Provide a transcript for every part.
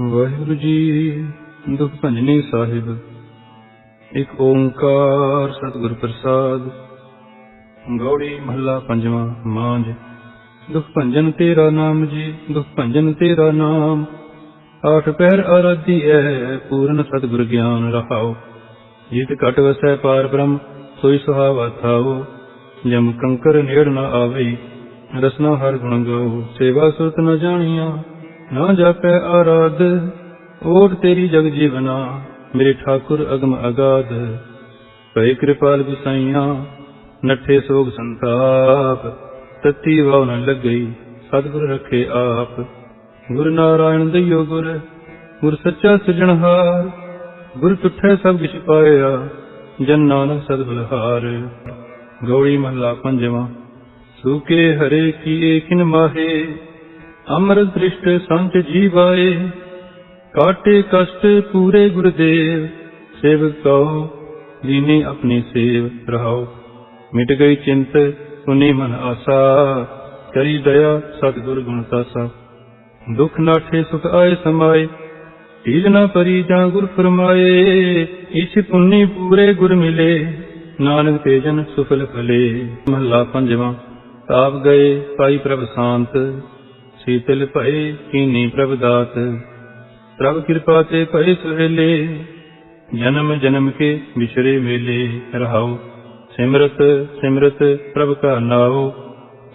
ਵਾਹਿਗੁਰੂ ਜੀ, ਦੁਖ ਭੰਜਨੀ ਸਾਹਿਬ। ਇੱਕ ਓੰਕਾਰ ਸਤਿਗੁਰ ਪ੍ਰਸਾਦ, ਗੌੜੀ ਮਹੱਲਾ ਪੰਜਵਾਂ ਮਾਂਝ। ਦੁਖ ਭੰਜਨ ਤੇਰਾ ਨਾਮ ਜੀ, ਦੁਖ ਭੰਜਨ ਤੇਰਾ ਨਾਮ। ਆਠ ਪਹਿਰ ਆਰਾਧੀ ਹੈ ਪੂਰਨ ਸਤਿਗੁਰ ਗਿਆਨ ਰਹਾਓ। ਜਿਤ ਘਟ ਵਸੈ ਪਾਰ ਬ੍ਰਹਮ, ਸੋਈ ਸੁਹਾਵਾ ਥਾਓ ਜਮ ਕੰਕਰ ਨੇੜ ਨ ਆਵੇ ਰਸਨਾ ਹਰ ਗੁਣ ਗਾਓ। ਸੇਵਾ ਸੁਰਤ ਨ ਜਾਣੀਆਂ ਨਾ ਜਾਪੈ ਆਰਾਧ ਓਟ ਤੇਰੀ ਜਗ ਜੀਵਨਾ, ਮੇਰੇ ਠਾਕੁਰ ਅਗਮ ਅਗਾਧ। ਭਈ ਕਿਰਪਾਲ ਗੁਸਾਈਆਂ, ਨੱਠੇ ਸੋਗ ਸੰਤਾਪ, ਤਤੀ ਵਾਉ ਨ ਲੱਗਈ, ਸਤਿਗੁਰ ਰੱਖੇ ਆਪ। ਗੁਰ ਨਾਰਾਇਣ ਦਇਓ ਗੁਰ ਗੁਰ ਸੱਚਾ ਸਿਜਣਹਾਰ ਗੁਰ ਤੁਠੈ ਸਭ ਕਿਛ ਪਾਇਆ, ਜਨ ਨਾਨਕ ਸਦ ਬਲਹਾਰ। ਗੌੜੀ ਮਹਲਾ ਪੰਜਵਾਂ, ਸੂਕੇ ਹਰੇ ਕੀਏ ਕਿਨ ਮਾਹੇ ਅਮਰ ਦ੍ਰਿਸ਼ਟ ਸੰਤ ਜੀਵਾਏ, ਕਾਟੇ ਕਸ਼ਟ ਪੂਰੇ ਗੁਰਦੇਵ, ਸੇਵਕ ਕਉ ਦੀਨੇ ਆਪਣੀ ਸੇਵ ਰਹਾਓ। ਮਿਟ ਗਈ ਚਿੰਤ, ਸੁਨੀ ਮਨ ਆਸਾ, ਕਰੀ ਦਇਆ ਸਤਿਗੁਰ ਗੁਣ ਤਾਸਾ ਦੁਖ ਨਾਠੇ ਸੁਖ ਆਏ ਸਮਾਏ, ਢੀਲ ਨਾ ਪਰੀ ਜਾਂ ਗੁਰ ਫਰਮਾਏ ਇਛ ਪੁੰਨੀ ਪੂਰੇ ਗੁਰ ਮਿਲੇ, ਨਾਨਕ ਤੇਜਨ ਸੁਫਲ ਫਲੇ ਮਹਲਾ ਪੰਜਵਾਂ ਤਾਪ ਗਏ ਪਾਈ ਪ੍ਰਭ ਸ਼ਾਂਤ ਸੀਤਲ ਭਏ ਕੀਨੀ ਪ੍ਰਭ ਦਾਤ। ਪ੍ਰਭ ਕਿਰਪਾ ਤੇ ਭਏ ਸੁਹੇਲੇ, ਜਨਮ ਜਨਮ ਕੇ ਵਿਛਰੇ ਮੇਲੇ ਰਹਾਉ ਸਿਮਰਤ ਸਿਮਰਤ ਪ੍ਰਭ ਕਾ ਨਾਉ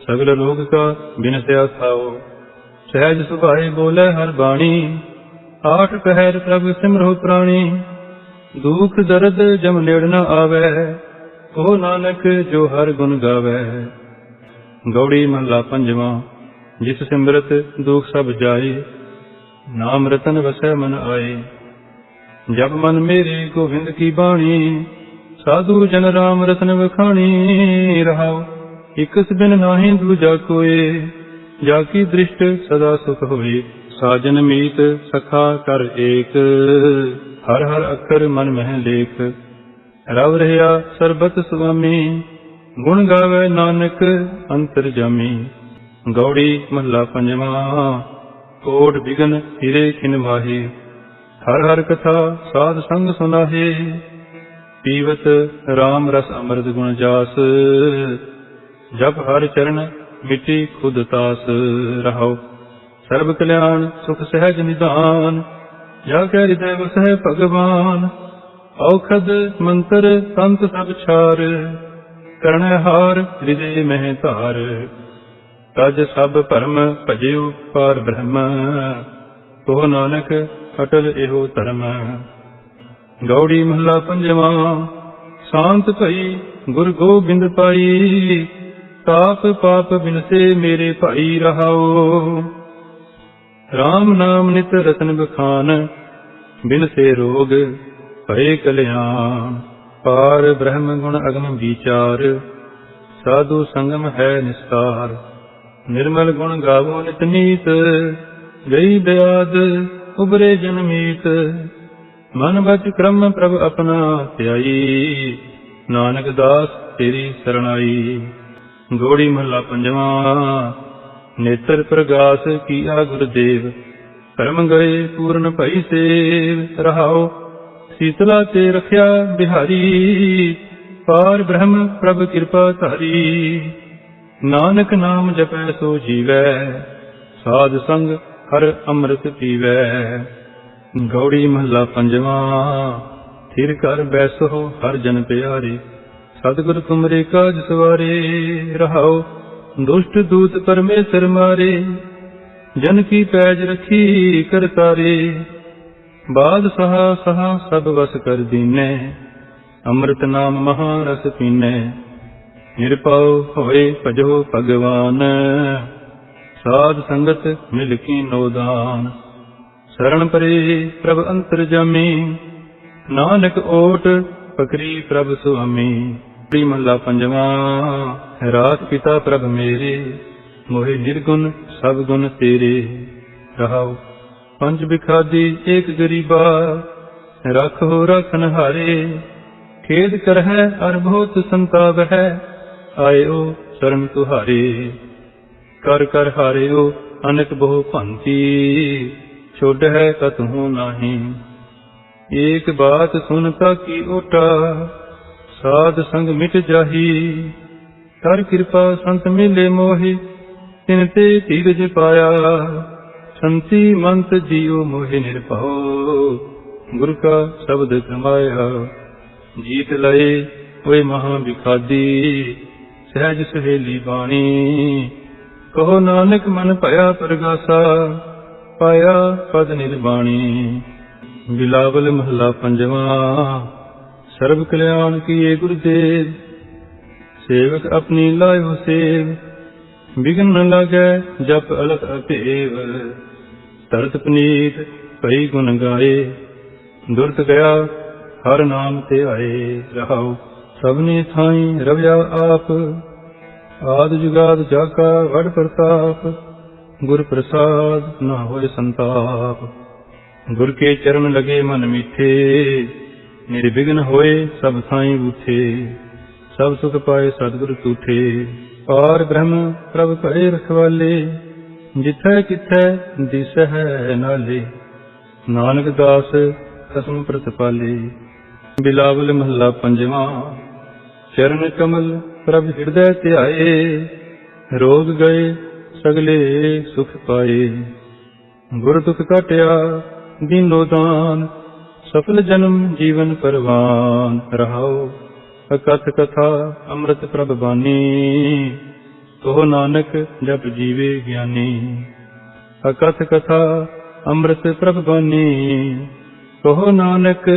ਸਗਲ ਰੋਗ ਕਾ ਬਿਨਸਿਆ ਖਾਓ ਸਹਿਜ ਸੁਭਾਏ ਬੋਲੇ ਹਰ ਬਾਣੀ, ਆਠ ਪਹਿਰ ਪ੍ਰਭ ਸਿਮਰੋ ਪ੍ਰਾਣੀ। ਦੁਖ ਦਰਦ ਜਮ ਨੇੜ ਨ ਆਵੇ, ਓ ਨਾਨਕ ਜੋ ਹਰ ਗੁਣ ਗਾਵੇ। ਗੌੜੀ ਮਹਲਾ ਪੰਜਵਾਂ। ਜਿਸ ਸਿਮਰਤ ਦੁਖ ਸਭ ਜਾਏ ਨਾਮ ਰਤਨ ਵਸੈ ਮਨ ਆਏ ਜਬ ਮਨ ਮੇਰੇ ਗੋਬਿੰਦ ਕੀ ਬਾਣੀ, ਸਾਧੂ ਜਨ ਰਾਮ ਰਤਨ ਵਖਾਣੀ, ਰਹਾਉ ਇਕਸ ਬਿਨ ਨਾਹੀ ਦੂਜਾ ਕੋਏ। ਜਾ ਕੀ ਦ੍ਰਿਸ਼ਟ ਸਦਾ ਸੁਖ ਹੋਏ ਸਾਜਨ ਮੀਤ ਸਖਾ ਕਰ ਏਕ। ਹਰ ਹਰ ਅੱਖਰ ਮਨ ਮਹਿ ਲੇਖ, ਰਵ ਰਹਾ ਸਰਬਤ ਸੁਆਮੀ। ਗੁਣ ਗਾਵੇ ਨਾਨਕ ਅੰਤਰ ਜਾਮੀ। ਗੌੜੀ ਮਹੱਲਾ ਪੰਜਵਾਂ। ਕੋਟ ਬਿਗਨ ਹਿਰੇ ਖਿਨ ਮਾਹੀ। ਹਰ ਹਰ ਕਥਾ ਸਾਧ ਸੰਗ ਸੁਨਾਹੇ। ਪੀਵਤ RAM ਰਸ ਅੰਮ੍ਰਿਤ ਗੁਣ ਜਾਸ। ਜਪ ਹਰ ਚਰਨ ਮਿਟੀ ਖੁਦ ਤਾਸ। ਰਹਾਉ ਸਰਬ ਕਲਿਆਣ ਸੁਖ ਸਹਿਜ ਨਿਦਾਨ। ਜਾ ਕੇ ਹਿਰਦੈ ਵਸੈ ਭਗਵਾਨ। ਔਖਦ ਮੰਤਰ ਸੰਤ ਸਭ ਛਾਰ। ਕਰਣ ਹਾਰ ਹਿਰਦੇ ਮਹਿ ਧਾਰ। ਤਜ ਸਭ ਭਰਮ ਭਜਿਓ ਪਾਰ ਬ੍ਰਹਮ, ਤੋ ਨਾਨਕ ਅਟਲ ਇਹੋ ਧਰਮ। ਗੌੜੀ ਮਹਲਾ ਪੰਜਵਾਂ, ਸ਼ਾਂਤ ਭਈ ਗੁਰ ਗੋਬਿੰਦ ਪਾਈ, ਤਾਪ ਪਾਪ ਬਿਨਸੇ ਮੇਰੇ ਭਾਈ ਰਹਾਓ RAM ਨਾਮ ਨਿਤ ਰਤਨ ਬਖਾਨ, ਬਿਨਸੇ ਰੋਗ ਭਏ ਕਲਿਆਣ। ਪਾਰ ਬ੍ਰਹਮ ਗੁਣ ਅਗਮ ਵਿਚਾਰ, ਸਾਧੂ ਸੰਗਮ ਹੈ ਨਿਸਤਾਰ। ਨਿਰਮਲ ਗੁਣ ਗਾਵੋ ਨਿਤ ਨੀਤ, ਗਈ ਬਿਆਦ ਉਬਰੇ ਜਨਮੀਤ ਮਨ ਬਚ ਕਰਮ ਪ੍ਰਭ ਆਪਣਾ ਧਿਆਈ, ਨਾਨਕ ਦਾਸ ਤੇਰੀ ਸਰਣਾਈ। ਗੋੜੀ ਮਹਲਾ ਪੰਜਵਾਂ, ਨੇਤਰ ਪ੍ਰਗਾਸ ਕੀਆ ਗੁਰਦੇਵ, ਕਰਮ ਗਏ ਪੂਰਨ ਭਈ ਸੇਵ, ਰਹਾਓ ਸੀਤਲਾ ਤੇ ਰਖਿਆ ਬਿਹਾਰੀ। ਪਾਰ ਬ੍ਰਹਮ ਪ੍ਰਭ ਕਿਰਪਾ ਧਾਰੀ। ਨਾਨਕ ਨਾਮ ਜਪੈ ਸੋ ਜੀਵੈ, ਸਾਧ ਸੰਗ ਹਰ ਅੰਮ੍ਰਿਤ ਪੀਵੈ। ਗੌੜੀ ਮਹੱਲਾ ਪੰਜਵਾਂ, ਥਿਰ ਕਰ ਬੈਸੋ ਹਰ ਜਨ ਪਿਆਰੇ, ਸਤਿਗੁਰ ਤੁਮਰੇ ਕਾਜ ਸਵਾਰੇ, ਰਹਾਓ ਦੁਸ਼ਟ ਦੂਤ ਪਰਮੇਸ਼ਰ ਮਾਰੇ, ਜਨ ਕੀ ਪੈਜ ਰਖੀ ਕਰਤਾਰੇ ਬਾਦ ਸਹਾ ਸਹਾ ਸਭ ਵਸ ਕਰ ਦੀਨੈ, ਅੰਮ੍ਰਿਤ ਨਾਮ ਮਹਾਰਸ ਪੀਨੇ। ਨਿਰਪਉ ਹੋਏ ਭਜੋ ਭਗਵਾਨ। ਸਾਧ ਸੰਗਤ ਮਿਲ ਕੀ ਨੋਦਾਨ ਸਰਣ ਪਰੇ ਪ੍ਰਭ ਅੰਤਰ ਜਾਮੀ। ਨਾਨਕ ਓਟ ਪਕਰੀ ਪ੍ਰਭ ਸੁਆਮੀ। ਪ੍ਰੀ ਮਹਲਾ ਪੰਜਵਾਂ, ਰਾਤ ਪਿਤਾ ਪ੍ਰਭ ਮੇਰੇ। ਮੋਹਿ ਨਿਰਗੁਣ ਸਭ ਗੁਣ ਤੇਰੇ। ਰਹਾਉ ਪੰਜ ਬਿਖਾਦੀ ਏਕ ਗਰੀਬਾ। ਰਖੋ ਰਖਨ ਹਾਰੇ ਖੇਦ ਕਰਹਿ ਅਰ ਬਹੁਤ ਸੰਤਾਪ ਹੈ। ਆਇਓ ਸ਼ਰਨ ਤੁਹਾਰੇ। ਕਰ ਕਰ ਹਾਰਿਓ ਅਨਕ ਬਹੁ ਭੰਤੀ। ਛੋੜ ਹੈ ਕਤਹੂ ਨਾਹੀ। ਏਕ ਬਾਤ ਸੁਨਤਾ ਕੀ ਓਟਾ, ਸਾਧ ਸੰਗ ਮਿਟ ਜਾਹੀ। ਕਰ ਕਿਰਪਾ ਸੰਤ ਮਿਲੇ ਮੋਹਿ, ਤਿਨ ਤੇ ਧੀਰਜ ਪਾਇਆ। ਸੰਤੀ ਮੰਤ ਜੀਉ ਮੋਹਿ ਨਿਰਭਉ, ਗੁਰ ਕਾ ਸ਼ਬਦ ਕਮਾਇਆ। ਜੀਤ ਲਏ ਹੋਏ ਮਹਾ ਵਿਖਾਦੀ। ਸਹਿਜ ਸਹੇਲੀ ਬਾਣੀ। ਕਹੋ ਨਾਨਕ ਮਨ ਭਇਆ ਪ੍ਰਗਾਸਾ, ਪਾਇਆ ਪਦ ਨਿਰਵਾਣੀ ਬਿਲਾਵਲ ਮਹਲਾ ਪੰਜਵਾ, ਸਰਬ ਕਲਿਆਣ ਕੀਏ ਗੁਰਦੇਵ ਸੇਵਕ ਆਪਣੀ ਲਾਇਓ ਸੇਵ, ਬਿਗਨ ਨ ਲਾਗੈ ਜਪ ਅਲਖ ਅਪੇਵ ਤਰਤ ਪਨੀਤ ਭਈ ਗੁਣ ਗਾਏ, ਦੁਰਤ ਗਿਆ ਹਰ ਨਾਮ ਤੇ ਆਏ ਰਹਾਉ। ਸਭਨੇ ਥਾਈ ਰਵਿਆ ਆਪ। ਆਦ ਜੁਗਾਦ ਜਾਕਾ ਵਡ ਪ੍ਰਤਾਪ, ਗੁਰ ਪ੍ਰਸਾਦ ਨਾ ਹੋਏ ਸੰਤਾਪ। ਗੁਰ ਕੇ ਚਰਨ ਲਗੇ ਮਨ ਮੀਠੇ, ਨਿਰਵਿਘਨ ਹੋਏ ਸਭ ਥਾਈ ਉਠੇ ਸਭ ਸੁਖ ਪਾਏ ਸਤਿਗੁਰ ਤੂਠੇ ਪਾਰ ਬ੍ਰਹਮ ਪ੍ਰਭ ਭਏ ਰਖਵਾਲੇ, ਜਿਥੈ ਕਿਥੈ ਦਿਸ ਹੈ ਨਾਲੇ। ਨਾਨਕ ਦਾਸ ਕਸਮ ਪ੍ਰਤਪਾਲੇ, ਬਿਲਾਵਲ ਮਹੱਲਾ ਪੰਜਵਾਂ। ਚਰਨ ਕਮਲ ਪ੍ਰਭ ਹਿਰਦੈ ਧਿਆਏ, ਰੋਗ ਗਏ ਸਗਲੇ ਸੁਖ ਪਾਏ। ਗੁਰ ਦੁਖ ਕਾਟਿਆ ਦੀਨੋ ਦਾਨ, ਸਫਲ ਜਨਮ ਜੀਵਨ ਪਰਵਾਨ। ਰਹਾਉ ਅਕਥ ਕਥਾ, ਅੰਮ੍ਰਿਤ ਪ੍ਰਭ ਬਾਣੀ। ਤੋ ਨਾਨਕ ਜਪ ਜੀਵੇ ਗਿਆਨੀ। ਅਕਥ ਕਥਾ, ਅੰਮ੍ਰਿਤ ਪ੍ਰਭ ਬਾਣੀ। ਤੋ ਨਾਨਕ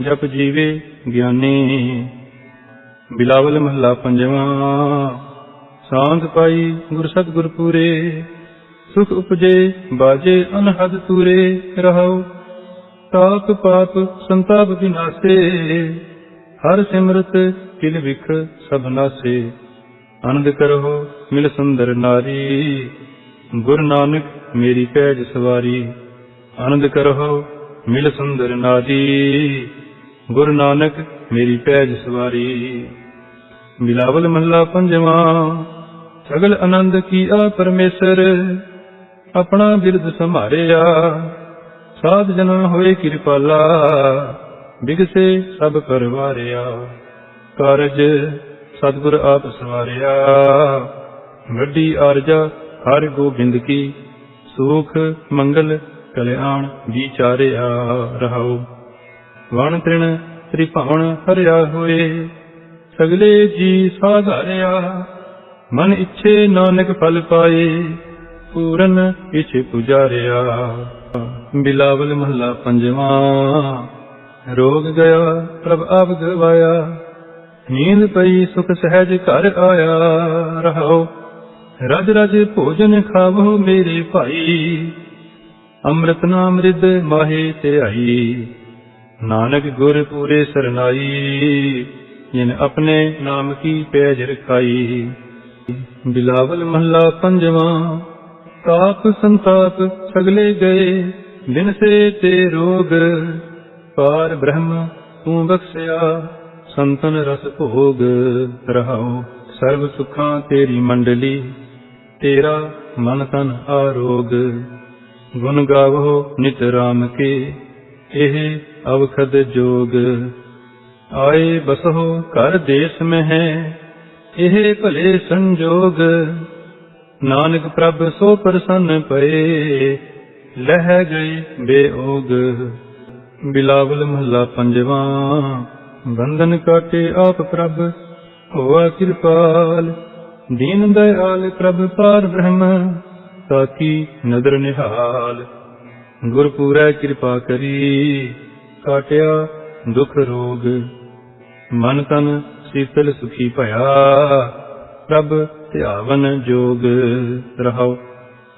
ਜਪ ਜੀਵੇ ਗਿਆਨੀ। ਬਿਲਾਵਲ ਮਹੱਲਾ ਪੰਜਵਾਂ। ਸਾਂਝ ਪਾਈ ਗੁਰ ਸਤਿਗੁਰ ਪੂਰੇ, ਸੁਖ ਉਪਜੇ ਬਾਜੇ ਅਨਹਦ ਤੂਰੇ, ਰਹਾਉ ਤਾਪ ਪਾਪ ਸੰਤਾਪ ਵਿਨਾਸੇ, ਹਰ ਸਿਮਰਤ ਕਿਲ ਵਿਖ ਸਭ ਨਾਸੇ, ਆਨੰਦ ਕਰੋ ਮਿਲ ਸੁੰਦਰ ਨਾਰੀ, ਗੁਰ ਨਾਨਕ ਮੇਰੀ ਪੈਜ ਸਵਾਰੀ, ਆਨੰਦ ਕਰੋ ਮਿਲ ਸੁੰਦਰ ਨਾਰੀ, ਗੁਰ ਨਾਨਕ ਮੇਰੀ ਪੈਜ ਸਵਾਰੀ। ਮਿਲਾਵਲ ਮਹਲਾ ਪੰਜਵਾਂ, ਸਗਲ ਆਨੰਦ ਕੀ ਪਰਮੇਸ਼ਰ? ਆਪਣਾ ਬਿਰਦ ਸੰਭਾਰਿਆ, ਸਾਧ ਜਨਾਂ ਹੋਏ ਕਿਰਪਾਲਾ, ਬਿਗਸੇ ਸਭ ਪਰਵਾਰਿਆ। ਕਾਰਜ ਸਤਿਗੁਰ ਆਪ ਸਵਾਰਿਆ। ਵੱਡੀ ਆਰਜਾ ਹਰ ਗੋਬਿੰਦ ਕੀ, ਸੁਖ, ਮੰਗਲ, ਕਲਿਆਣ ਵਿਚਾਰਿਆ ਰਹਾਉ। ਵਣ ਤ੍ਰਿਣ ਤ੍ਰਿਭਵਨ ਹਰਿਆ ਹੋਏ, ਸਗਲੇ ਜੀ ਸਾਧਾਰਿਆ, ਮਨ ਇੱਛੇ ਨਾਨਕ ਫਲ ਪਾਏ, ਪੂਰਨ ਇਛ ਪੁਜਾਰਿਆ। ਬਿਲਾਵਲ ਮਹੱਲਾ ਪੰਜਵਾਂ, ਰੋਗ ਗਿਆ, ਪ੍ਰਭ ਆਪ ਗਵਾਇਆ, ਨੀਂਦ ਪਈ, ਸੁਖ ਸਹਿਜ ਘਰ ਆਇਆ, ਰਹਾਓ, ਰਜ ਰਜ ਭੋਜਨ ਖਾਵੋ ਮੇਰੇ ਭਾਈ, ਅੰਮ੍ਰਿਤ ਨਾਮ ਰਿਦ ਮਾਹੇ ਤੇ ਆਈ। ਨਾਨਕ ਗੁਰ ਪੂਰੇ ਸਰਨਾਈ, ਜਿਨ ਆਪਣੇ ਨਾਮ ਕੀ ਪੈਜ ਰਖਾਈ। ਬਿਲਾਵਲ ਮਹੱਲਾ ਪੰਜਵਾਂ, ਤਾਪ ਸੰਤਾਪ ਸਗਲੇ ਗਏ ਦਿਨ ਸੇ ਤੇ ਰੋਗ, ਪਾਰ ਬ੍ਰਹਮ ਤੂੰ ਬਖਸ਼ਿਆ, ਸੰਤਨ ਰਸ ਭੋਗ। ਰਹਾਉ ਸਰਬ ਸੁਖਾਂ ਤੇਰੀ ਮੰਡਲੀ, ਤੇਰਾ ਮਨ ਤਨ ਆਰੋਗ। ਗੁਣ ਗਾਵੋ ਨਿਤ ਰਾਮ ਕੇ, ਇਹ ਅਵਖਦ ਜੋਗ। ਆਏ ਬਸਹੁ ਘਰ ਦੇਸ ਮਹਿ, ਇਹ ਭਲੇ ਸੰਜੋਗ। ਨਾਨਕ ਪ੍ਰਭ ਸੋ ਪ੍ਰਸੰਨ ਪਏ, ਲਹਿ ਗਏ ਬੇਓਗ। ਬਿਲਾਵਲ ਮਹੱਲਾ ਪੰਜਵਾਂ, ਬੰਧਨ ਕਾਟੇ ਆਪ ਪ੍ਰਭ, ਹੋਆ ਕਿਰਪਾਲ। ਦੀਨ ਦਇਆਲ ਪ੍ਰਭ ਪਾਰ ਬ੍ਰਹਮ ਤਾਕੀ ਨਦਰ ਨਿਹਾਲ। ਗੁਰ ਕਿਰਪਾ ਕਰੀ ਕਾਟਿਆ ਦੁਖ ਰੋਗ। ਮਨ ਤਨ ਸੀਤਲ ਸੁਖੀ ਭਇਆ। ਪ੍ਰਭ ਧਿਆਵਨ ਜੋਗ। ਰਹਾਉ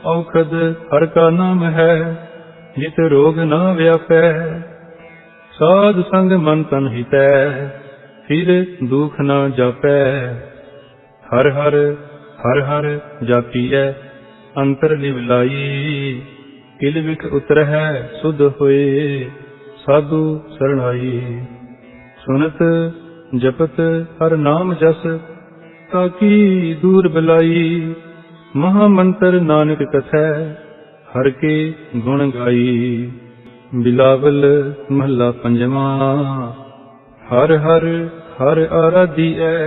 ਔਖਦ ਹਰ ਕਾ ਨਾਮ ਹੈ, ਜਿਤ ਰੋਗ ਨਾ ਵਿਆਪੈ। ਸਾਧ ਸੰਗ ਮਨ ਤਨ ਹਿਤੈ, ਫਿਰ ਦੁਖ ਨਾ ਜਾਪੈ। ਹਰ ਹਰ ਹਰ ਹਰ ਜਾਪੀਐ, ਅੰਤਰ ਲਿਵ ਲਾਈ ਕਿਲ ਵਿਖ ਉਤਰਹਿ ਸੁਧ ਹੋਏ। ਸਾਧੂ ਸਰਣਾਈ। ਸੁਨਤ ਜਪਤ ਹਰ ਨਾਮ ਜਸ, ਤਾਕੀ ਦੂਰ ਬਲਾਈ। ਮਹਾ ਮੰਤਰ ਨਾਨਕ ਕਥੈ, ਹਰ ਕੇ ਗੁਣ ਗਾਈ। ਬਿਲਾਵਲ ਮਹੱਲਾ ਪੰਜਵਾਂ, ਹਰ ਹਰ ਹਰ ਆਰਾਧੀ ਐ ਆਰਾਧੀਐ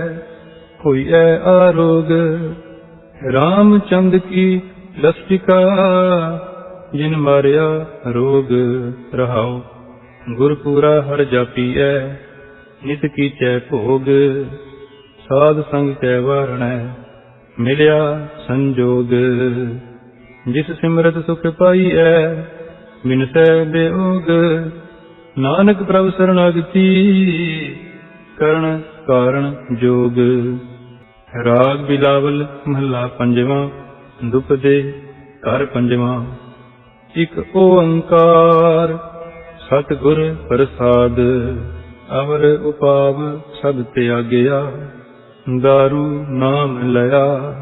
ਹੋਈਐ ਆਰੋਗ। ਰਾਮਚੰਦ ਕੀ ਲਸਟਿਕਾ, ਜਿਨ ਮਾਰਿਆ ਰੋਗ ਰਹਾਓ ਰਹਾਉ ਗੁਰਪੂਰਾ ਹਰ ਜਾਪੀਐ, ਨਿਤ ਕੀਚੈ ਭੋਗ, ਸਾਧ ਸੰਗ ਕੈ ਵਾਰਣੈ, ਮਿਲਿਆ ਸੰਜੋਗ। ਜਿਸ ਸਿਮਰਤ ਸੁਖ ਪਾਈਐ ਮਿਨਸੈ ਬਿਯੋਗ ਨਾਨਕ ਪ੍ਰਭ ਸਰਣਾਗਤੀ ਕਰਨ ਕਾਰਣ ਜੋਗ। ਰਾਗ ਬਿਲਾਵਲ ਮਹੱਲਾ ਪੰਜਵਾਂ ਦੁਪਦੇ ਘਰ ਪੰਜਵਾਂ। ਇਕ ਓੰਕਾਰ ਸਤਿਗੁਰ ਪ੍ਰਸਾਦ, ਅਮਰ ਉਪਾਵ ਸਭ ਤਿਆਗਿਆ, ਦਾਰੂ ਨਾਮ ਲਿਆ।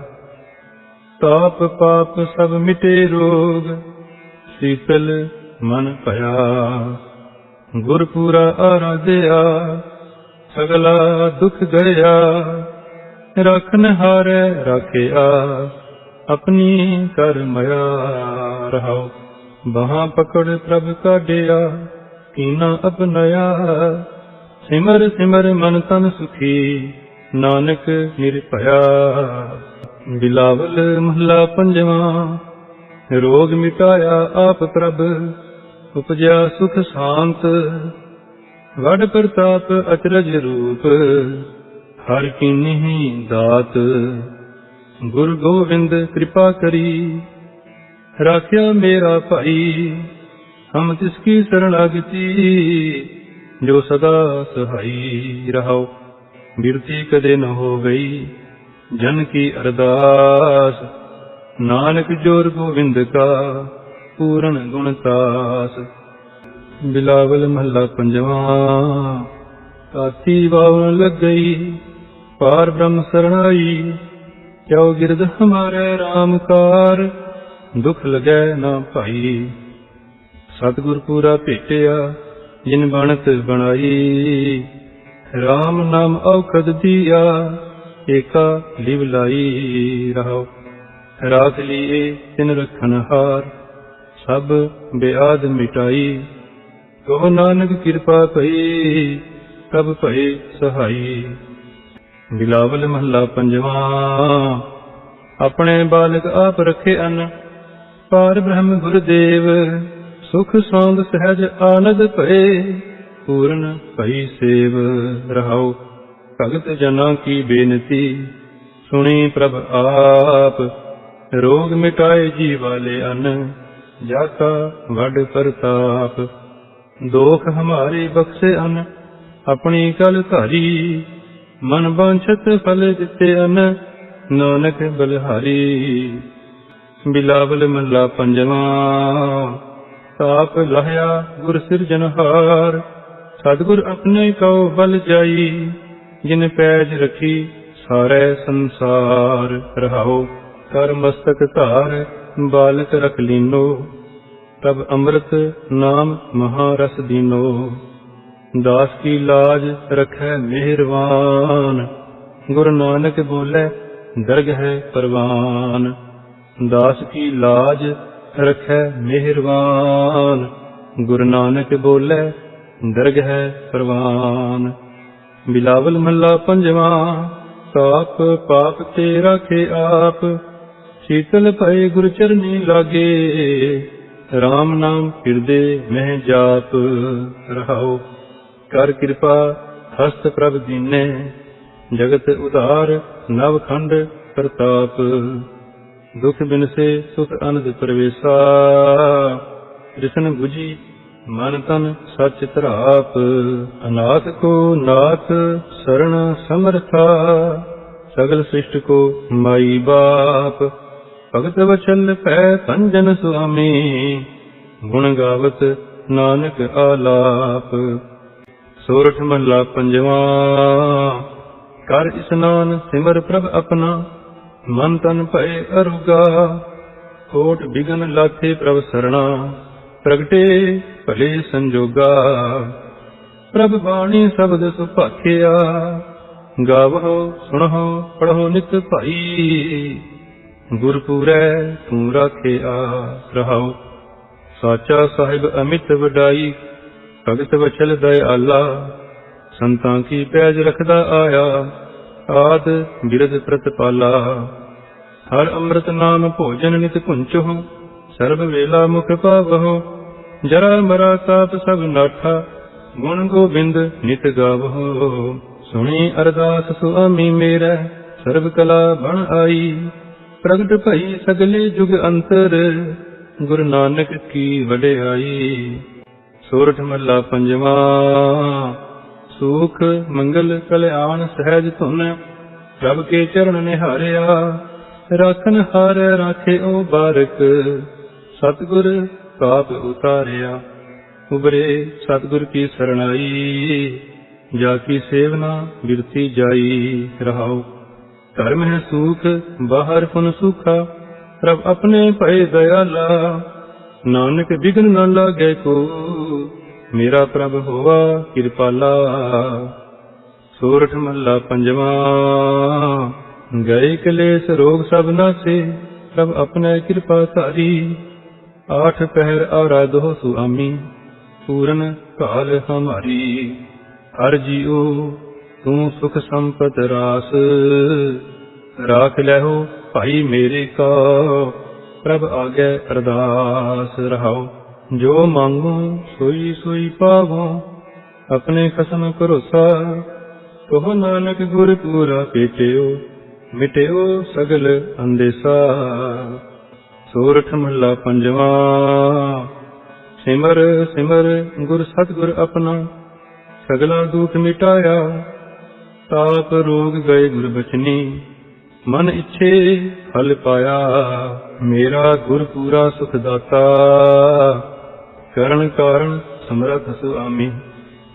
ਤਾਪ ਪਾਪ ਸਭ ਮਿਟੇ ਰੋਗ, ਸੀਤਲ ਮਨ ਭਇਆ। ਗੁਰਪੂਰਾ ਆਰਾਧਿਆ, ਸਗਲਾ ਦੁਖ ਗਿਆ ਰਖਨ ਹਾਰੈ ਰਖਿਆ, ਆਪਣੀ ਕਰ ਮਇਆ ਰਹਾਉ ਬਾਹਾਂ ਪਕੜ ਪ੍ਰਭ ਕਾਢਿਆ। ਕੀਨਾ ਅਪਨਇਆ ਸਿਮਰ ਸਿਮਰ ਮਨ ਤਨ ਸੁਖੀ, ਨਾਨਕ ਨਿਰਭਇਆ। ਬਿਲਾਵਲ ਮਹਲਾ ਪੰਜਵਾਂ, ਰੋਗ ਮਿਟਾਇਆ ਆਪ ਪ੍ਰਭ, ਉਪਜਿਆ ਸੁਖ ਸ਼ਾਂਤ। ਵਡ ਪ੍ਰਤਾਪ ਅਚਰਜ ਰੂਪ, ਹਰ ਕੀਨੀ ਦਾਤ। ਗੁਰ ਗੋਬਿੰਦ ਕਿਰਪਾ ਕਰੀ, ਰਾਖਿਆ ਮੇਰਾ ਭਾਈ। ਹਮ ਤਿਸ ਕੀ ਸਰਣਾਗਤੀ ਜੋ ਸਦਾ ਸਹਾਈ ਰਹਾਓ। ਬਿਰਤੀ ਕਦੇ ਨ ਹੋ ਗਈ, ਜਨ ਕੀ ਅਰਦਾਸ। ਨਾਨਕ ਜੋਰ ਗੋਬਿੰਦ ਕਾ, ਪੂਰਨ ਗੁਣ ਤਾਸ ਬਿਲਾਵਲ ਮਹੱਲਾ ਪੰਜਵਾਂ ਤਾਤੀ ਬਾਵਨ ਲੱਗ ਗਈ ਪਾਰ ਬ੍ਰਹਮ ਸਰਣਾਈ ਕਿਉ ਗਿਰਦ ਹਮਾਰੇ RAM ਕਾਰ, ਦੁਖ ਲਗੈ ਨਾ ਭਾਈ। ਸਤਿਗੁਰ ਪੂਰਾ ਭੇਟਿਆ, ਜਿਨ ਬਣਤ ਬਣਾਈ। RAM ਨਾਮ ਔਖਦ ਦੀਆ, ਏਕਾ ਲਿਵ ਲਾਈ ਰਹਾਉ ਰਾਖ ਲੀਏ ਤਿਨ ਰਖਨ ਹਾਰ, ਸਭ ਬਿਆਦ ਮਿਟਾਈ। ਕੋ ਨਾਨਕ ਕਿਰਪਾ ਭਈ ਤਬ ਭਏ ਸਹਾਈ। ਬਿਲਾਵਲ ਮਹੱਲਾ ਪੰਜਵਾਂ, ਆਪਣੇ ਬਾਲਕ ਆਪ ਰਖੇ ਅਨ, ਪਾਰ ਬ੍ਰਹਮ ਗੁਰਦੇਵ। ਸੁਖ ਸੌਂਦ ਸਹਿਜ ਆਨੰਦ ਭਏ, ਪੂਰਨ ਭਈ ਸੇਵ ਰਹਾਉ। ਭਗਤ ਜਨਾਂ ਕੀ ਬੇਨਤੀ, ਸੁਣੀ ਪ੍ਰਭ ਆਪ। ਰੋਗ ਮਿਟਾਏ ਜੀ ਵਾਲੇ ਅਨ, ਜਾਤਾ ਵਡ ਪ੍ਰਤਾਪ। ਦੋਖ ਹਮਾਰੇ ਬਖਸ਼ੇ ਅਨ, ਆਪਣੀ ਕਲ ਧਾਰੀ। ਮਨ ਬਾਂਛਤ ਫਲ ਦਿੱਤੇ ਅਨ, ਨਾਨਕ ਬਲਹਾਰੀ। ਬਿਲਾਵਲ ਮੱਲਾ ਪੰਜਵਾਂ ਸਾਪ ਲਹਿਆ ਗੁਰ ਸਿਰਜਨਹਾਰ ਸਤਿਗੁਰ ਆਪਣੇ ਕਉ ਬਲ ਜਾਈ, ਜਿਨ ਪੈਜ ਰਖੀ ਸਾਰੇ ਸੰਸਾਰ। ਰਹਾਓ ਕਰ ਮਸਤਕ ਧਾਰ, ਬਾਲਕ ਰਖ ਲੀਨੋ। ਤਬ ਅੰਮ੍ਰਿਤ ਨਾਮ ਮਹਾਰਸ ਦੀਨੋ। ਦਾਸ ਕੀ ਲਾਜ ਰਖੈ ਮਿਹਰਵਾਨ। ਗੁਰੂ ਨਾਨਕ ਬੋਲੇ ਦਰਗ ਹੈ ਪਰਵਾਨ। ਦਾਸ ਕੀ ਲਾਜ ਰਖੈ ਮਿਹਰਵਾਨ ਗੁਰੂ ਨਾਨਕ ਬੋਲੇ ਦਰਗ ਹੈ ਪਰਵਾਨ। ਬਿਲਾਵਲ ਮੱਲਾ ਪੰਜਵਾਂ ਤਾਪ ਪਾਪ ਤੇ ਰਾਖੇ ਆਪ। ਸ਼ੀਤਲ ਭਏ ਗੁਰ ਚਰਨੀ ਲਾਗੇ RAM ਨਾਮ ਹਿਰਦੇ ਮਹਿ ਜਾਪ। ਰਹਾਓ, ਕਰ ਕਿਰਪਾ, ਹਸਤ ਪ੍ਰਭ ਦੀਨੇ, ਜਗਤ ਉਧਾਰ ਨਵਖੰਡ ਪ੍ਰਤਾਪ। ਦੁਖ ਬਿਨਸੇ ਸੁਖ ਅਨੰਦ ਪਰਵੇਸਾ ਕ੍ਰਿਸ਼ਨ 부ਜੀ ਮਨ ਤਨ ਸਚ ਧਰਾਪ, ਅਨਾਥ ਕੋ ਨਾਥ ਸਰਣ ਸਮਰਥਾ, ਸਗਲ ਸ੍ਰਿਸ਼ਟ ਕੋ ਮਾਈ ਬਾਪ। ਭਗਤ ਵਚਨ ਪੈ ਪੰਜਨ ਸੁਆਮੀ, ਗੁਣ ਗਾਵਤ ਨਾਨਕ ਆਲਾਪ। ਸੋਰਠ ਮਹਲਾ ਪੰਜਵਾਂ, ਕਰ ਇਸਨਾਨ ਸਿਮਰ ਪ੍ਰਭ ਆਪਣਾ ਮਨ ਤਨ ਭਏ ਅਰੁਗਾ, ਕੋਟ ਬਿਗਨ ਲਾਥੇ ਪ੍ਰਭ ਸਰਣਾ, ਪ੍ਰਗਟੇ ਭਲੇ ਸੰਜੋਗਾ। ਪ੍ਰਭ ਬਾਣੀ ਸ਼ਬਦ ਸੁਭਾਖਿਆ ਗਾਵੋ ਸੁਣੋ ਪੜੋ ਨਿਤ ਭਾਈ। ਗੁਰਪੂਰੈ ਤੂੰ ਰਾਖਿਆ, ਰਹਾਉ। ਸਾਚਾ ਸਾਹਿਬ ਅਮਿਤ ਵਡਾਈ, ਭਗਤ ਵਚਲ ਦਇਆਲਾ, ਸੰਤਾਂ ਕੀ ਪੈਜ ਰਖਦਾ ਆਇਆ। ਆਦ ਬਿਰਦ ਪ੍ਰਤਪਾਲਾ। ਹਰ ਅੰਮ੍ਰਿਤ ਨਾਮ ਭੋਜਨ ਨਿਤ ਕੁੰਚੋ ਸਰਬ ਵੇਲਾ ਮੁਖ ਪਾਵਹੁ ਜਰਾ ਮਰਾ ਤਾਪ ਸਭ ਨਾਠਾ, ਗੁਣ ਗੋਬਿੰਦ ਨਿਤ ਗਾਵਹੁ ਸੁਣੀ ਅਰਦਾਸ ਸੁਆਮੀ ਮੇਰਾ, ਸਰਬ ਕਲਾ ਬਣ ਆਈ। ਪ੍ਰਗਟ ਭਈ ਸਗਲੇ ਜੁਗ ਅੰਤਰ, ਗੁਰੂ ਨਾਨਕ ਕੀ ਵਡਿਆਈ। ਸੋਰਠ ਮੱਲਾ ਪੰਜਵਾ। ਸੁਖ ਮੰਗਲ ਕਲਿਆਣ ਸਹਿਜ ਧੁਨ, ਪ੍ਰਭ ਕੇ ਚਰਨ ਨਿਹਾਰਿਆ, ਰਾਖਨ ਹਾਰ ਰਾਖੇ ਬਾਰਕ, ਸਤਿਗੁਰ ਪਾਪ ਉਤਾਰਿਆ। ਉਬਰੇ ਸਤਿਗੁਰ ਕੀ ਸਰਣਾਈ, ਜਾ ਕੀ ਸੇਵਨਾ ਬਿਰਤੀ ਜਾਈ ਰਹਾਉ। ਧਰਮ ਹੈ ਸੁਖ, ਬਾਹਰ ਪੁਨ ਸੁਖਾ, ਪ੍ਰਭ ਆਪਣੇ ਭਏ ਦਇਆਲਾ, ਨਾਨਕ ਬਿਗਨ ਨਾ ਲਾਗੇ ਕੋ। ਮੇਰਾ ਪ੍ਰਭ ਹੋਵਾ, ਕਿਰਪਾਲਾ। ਸੂਰਠ ਮੱਲਾ ਪੰਜਵਾ। ਗਏ ਕਲੇਸ਼ ਰੋਗ ਸਭ ਨਾਸੇ, ਪ੍ਰਭ ਆਪਣੇ ਕਿਰਪਾ ਧਾਰੀ। ਆਠ ਪਹਿਰ ਆਰਾ ਦੋ ਸੁਆਮੀ, ਪੂਰਨ ਕਾਲ ਹਮਾਰੀ। ਹਰ ਜੀਉ, ਤੂੰ ਸੁਖ ਸੰਪਤ ਰਾਸ। ਰਾਖ ਲੈਹੋ ਭਾਈ ਮੇਰੇ ਕਾ, ਪ੍ਰਭ ਆਗੇ ਅਰਦਾਸ ਰਹਾਓ। ਜੋ ਮੰਗੋ, ਸੋਈ ਸੋਈ ਪਾਵੋ, ਆਪਣੇ ਖਸਮ ਭਰੋਸਾ ਕਹੋ ਨਾਨਕ ਗੁਰ ਪੂਰਾ ਪੇਟਿਓ, ਮਿਟਿਓ ਸਗਲ ਅੰਦੇਸਾ ਸੂਰਠ ਮਹਲਾ ਪੰਜਵਾ, ਸਿਮਰ ਸਿਮਰ ਗੁਰ ਸਤਗੁਰ ਆਪਣਾ, ਸਗਲਾ ਦੁਖ ਮਿਟਾਇਆ। ਤਾਪ ਰੋਗ ਗਏ ਗੁਰ ਬਚਨੀ, ਮਨ ਇੱਛੇ ਫਲ ਪਾਇਆ। ਮੇਰਾ ਗੁਰ ਪੂਰਾ ਸੁਖ ਦਾਤਾ। ਕਰਨ ਕਾਰਨ ਸਮਰਥ ਸੁਆਮੀ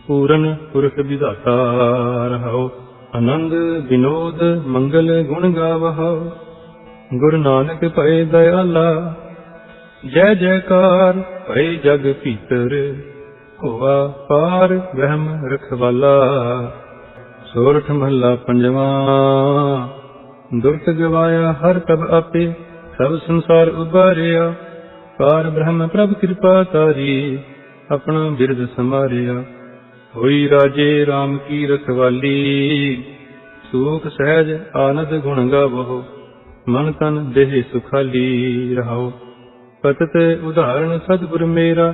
ਪੂਰਨ ਪੁਰਖ ਵਿਧਾਤਾ ਰਹਾਓ ਆਨੰਦ ਵਿਨੋਦ ਮੰਗਲ ਗੁਣ ਗਾਵਹੁ। ਗੁਰੂ ਨਾਨਕ ਭਏ ਦਇਆਲਾ। ਜੈ ਜੈਕਾਰ ਭਏ ਜਗ ਭੀਤਰ। ਹੋਆ ਪਾਰ ਵਹਿਮ ਰਖਵਾਲਾ। ਸੋਰਠ ਮਹੱਲਾ ਪੰਜਵਾ। ਦੁਰਤ ਗਵਾਇਆ ਹਰ ਤਬ ਆਪੇ। ਸਭ ਸੰਸਾਰ ਉਬਾਰਿਆ ਪਾਰ ਬ੍ਰਹਮ ਪ੍ਰਭ ਕਿਰਪਾ ਤਾਰੀ ਆਪਣਾ ਬਿਰਦ ਸਮਾਰਿਆ। ਹੋਈ ਰਾਜੇ RAM ਕੀ ਰਖਵਾਲੀ, ਸੂਖ ਸਹਿਜ ਆਨੰਦ ਗੁਣ ਗਾਵੋ, ਮਨ ਤਨ ਦੇਹ ਸੁਖਾਲੀ ਰਹਾਓ। ਪਤਤ ਉਦਾਹਰਣ ਸਤਿਗੁਰ ਮੇਰਾ,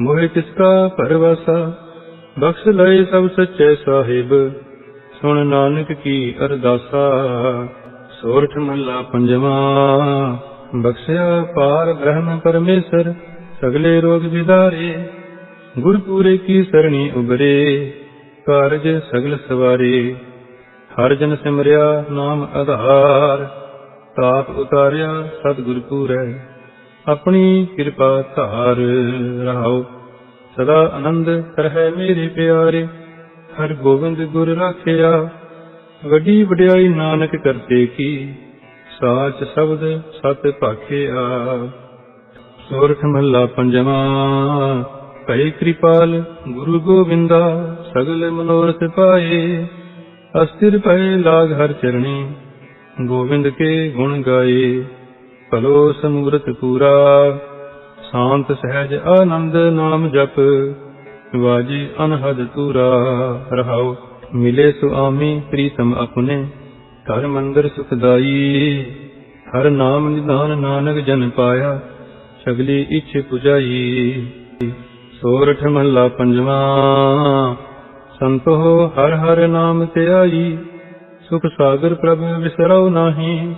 ਮੋਹਿ ਤਿਸਕਾ ਪਰਵਾਸਾ, ਬਖਸ਼ ਲਏ ਸਭ ਸੱਚੇ ਸਾਹਿਬ, ਸੁਣ ਨਾਨਕ ਕੀ ਅਰਦਾਸਾ, ਸੋਰਠ ਮੱਲਾ ਪੰਜਵਾ। ਬਖਸ਼ਿਆ ਪਾਰ ਬ੍ਰਹਮ ਪਰਮੇਸ਼ਰ, ਸਗਲੇ ਰੋਗ ਵਿਦਾਰੇ, ਗੁਰਪੂਰੇ ਕੀ ਸਰਣੀ ਉਬਰੇ ਕਾਰਜ ਸਗਲ ਸਵਾਰੇ। ਹਰ ਜਨ ਸਿਮਰਿਆ ਨਾਮ ਆਧਾਰ, ਤਾਪ ਉਤਾਰਿਆ ਸਤਿਗੁਰ ਪੂਰੈ। ਆਪਣੀ ਕਿਰਪਾ ਧਾਰ ਰਹਾਓ ਸਦਾ ਆਨੰਦ ਕਰਹਿ ਮੇਰੇ ਪਿਆਰੇ। ਹਰ ਗੋਬਿੰਦ ਗੁਰ ਰਾਖਿਆ, ਵੱਡੀ ਵਡਿਆਈ ਨਾਨਕ ਕਰਤੇ ਕੀ ਸਾਚ ਸ਼ਬਦ ਸਤ ਭਾਖਿਆ। ਸੋਰਠ ਮਹਲਾ ਪੰਜਵਾ, ਭਈ ਕਿਰਪਾਲ ਗੁਰੂ ਗੋਬਿੰਦਾ ਸਗਲ ਮਨੋਰਥ ਪਾਏ। ਅਸਥਿਰ ਭਏ ਲਾਗ ਹਰ ਚਰਣੀ, ਗੋਬਿੰਦ ਕੇ ਗੁਣ ਗਾਏ। ਭਲੋ ਸਮੂਰਤ ਪੂਰਾ, ਸ਼ਾਂਤ ਸਹਿਜ ਆਨੰਦ ਨਾਮ ਜਪ। ਵਾਜੀ ਅਨਹਦ ਤੂਰਾ, ਰਹਾਉ, ਮਿਲੇ ਸੁਆਮੀ ਪ੍ਰੀਤਮ ਆਪਣੇ। ਹਰ ਮੰਦਰ ਸੁਖਦਾਈ, ਹਰ ਨਾਮ ਨਿਧਾਨ ਨਾਨਕ ਜਨ ਪਾਇਆ ਸਗਲੀ ਇੱਛ ਪੁਜਾਈ। ਸੋਰਠ ਮਹਲਾ ਪੰਜਵਾ, ਸੰਤੋ ਹਰ ਹਰ ਨਾਮ ਧਿਆਈ ਸੁਖ ਸਾਗਰ ਪ੍ਰਭ ਵਿਸਰਉ ਨਾਹੀ,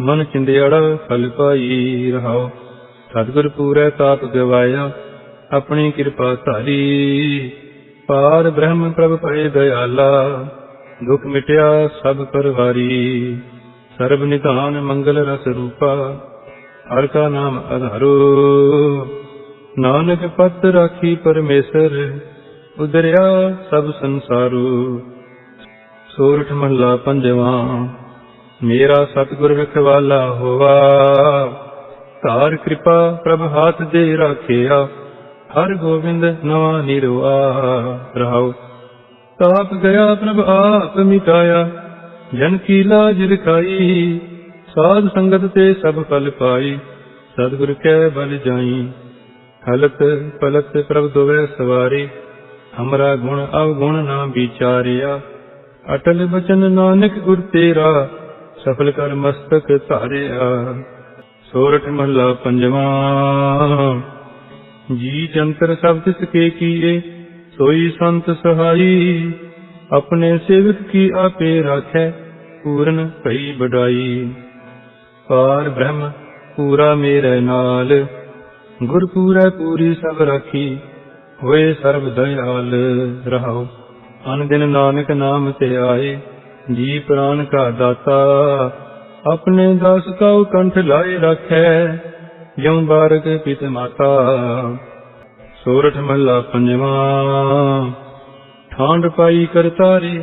ਮਨ ਚਿੰਦਿਆੜਾ ਫਲ ਪਾਈ ਰਹਾਓ ਸਤਿਗੁਰ ਪੂਰੈ ਤਾਪ ਗਵਾਇਆ, ਆਪਣੀ ਕਿਰਪਾ ਧਾਰੀ। ਪਾਰ ਬ੍ਰਹਮ ਪ੍ਰਭ ਭਏ ਦਇਆਲਾ ਦੁਖ ਮਿਟਿਆ ਸਭ ਪਰਵਾਰੀ। ਸਰਬ ਨਿਧਾਨ ਮੰਗਲ ਰਸ ਰੂਪਾ, ਹਰ ਕਾ ਨਾਮ ਆਧਾਰੋ ਨਾਨਕ ਪਤ ਰਾਖੀ ਪਰਮੇਸ਼ਰ, ਉਦਰਿਆ ਸਭ ਸੰਸਾਰੋ। ਸੋਰਠ ਮਹਲਾ ਪੰਜਵਾਂ, ਮੇਰਾ ਸਤਿਗੁਰ ਰਖਵਾਲਾ ਹੋਵਾ ਧਾਰ ਕਿਰਪਾ ਪ੍ਰਭ ਹਾਥ ਦੇ ਰਾਖਿਆ, ਹਰ ਗੋਬਿੰਦ ਨਵਾ ਨਿਰਵਾ ਰਹਾਉ ਤਾਪ ਗਿਆ ਪ੍ਰਭ ਆਪ ਮਿਟਾਇਆ, ਜਨ ਕੀ ਲਾਜ ਰਖਾਈ, ਸਾਧ ਸੰਗਤ ਤੇ ਸਭ ਫਲ ਪਾਈ, ਸਤਿਗੁਰ ਕੈ ਬਲ ਜਾਈ। ਹਲਤ ਪਲਤ ਪ੍ਰਭ ਦੁਵੇ ਸਵਾਰੀ, ਹਮਰਾ ਗੁਣ ਅਵਗੁਣ ਨਾ ਵਿਚਾਰਿਆ। ਅਟਲ ਬਚਨ ਨਾਨਕ ਗੁਰ ਤੇਰਾ, ਸਫਲ ਕਰ ਮਸਤਕ ਧਾਰਿਆ। ਸੋਰਠ ਮਹਲਾ ਪੰਜਵਾਂ, ਜੀ ਜੰਤਰ ਸਭ ਤਿਸ ਕੇ ਕੀਏ ਸੋਈ ਸੰਤ ਸਹਾਈ, ਆਪਣੇ ਸੇਵਕ ਕੀ ਆਪੇ ਰਾਖੈ, ਪੂਰਨ ਭਈ ਬਡਾਈ ਪਾਰ ਬ੍ਰਹਮ ਪੂਰਾ ਮੇਰੇ ਨਾਲ ਗੁਰ ਪੂਰਾ ਪੂਰੀ ਸਭ ਰਾਖੀ, ਹੋਏ ਸਰਬ ਦਇਆਲ ਰਹਾਓ ਅਨ ਦਿਨ ਨਾਨਕ ਨਾਮ ਤੇ ਆਏ, ਜੀ ਪ੍ਰਾਨ ਕਾ ਦਾਤਾ, ਆਪਣੇ ਦਾਸ ਕਾ ਕੰਠ ਲਾਏ ਰੱਖੈ, ਜਿਉ ਬਾਰਕ ਪਿਤ ਮਾਤਾ। ਸੋਰਠ ਮਹਲਾ ਪੰਜਵਾਂ। ਠਾਂਡ ਪਾਈ ਕਰਤਾਰੇ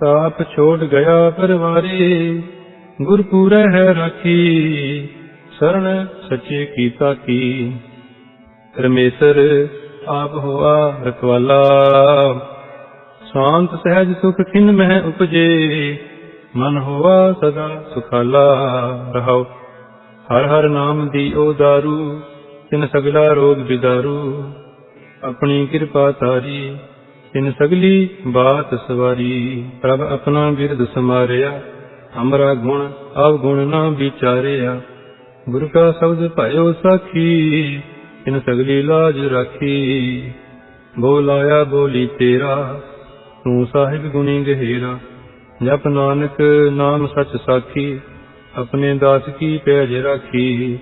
ਤਾਪ ਛੋੜ ਗਿਆ ਪਰਵਾਰੇ। ਗੁਰ ਹੈ ਰਾਖੀ, ਸਰਣ ਸੱਚੇ ਕੀਤਾ ਕੀ। ਪਰਮੇਸ਼ਰ ਆਪ ਹੋਆ ਰਖਵਾਲਾ। ਸ਼ਾਂਤ ਸਹਿਜ ਸੁਖ ਕਿਨ ਮਹਿ ਉਪਜੇ, ਮਨ ਹੋਆ ਸਦਾ ਸੁਖਾਲਾ। ਰਹਾਉ, ਹਰ ਹਰ ਨਾਮ ਦੀ ਓ ਦਾਰੂ। ਤਿਨ ਸਗਲਾ ਰੋਗ ਬਿਦਾਰੂ, ਆਪਣੀ ਕਿਰਪਾ ਤਾਰੀ ਤਿਨ ਸਗਲੀ ਬਾਤ ਸਵਾਰੀ, ਪ੍ਰਭ ਆਪਣਾ ਬਿਰਦ ਸਮਾਰਿਆ ਹਮਰਾ ਗੁਣ ਅਵਗੁਣ ਨਾ ਵਿਚਾਰਿਆ। ਗੁਰ ਕਾ ਸ਼ਬਦ ਭਇਓ ਸਾਖੀ, ਤਿਨ ਸਗਲੀ ਲਾਜ ਰਾਖੀ। ਬੋਲਾਇਆ ਬੋਲੀ ਤੇਰਾ, ਤੂੰ ਸਾਹਿਬ ਗੁਣੀ ਗਹਿਰਾ। ਜਪ ਨਾਨਕ ਨਾਮ ਸਚ ਸਾਖੀ, ਆਪਣੇ ਦਾਸ ਕੀ ਪੈਜ ਰਾਖੀ।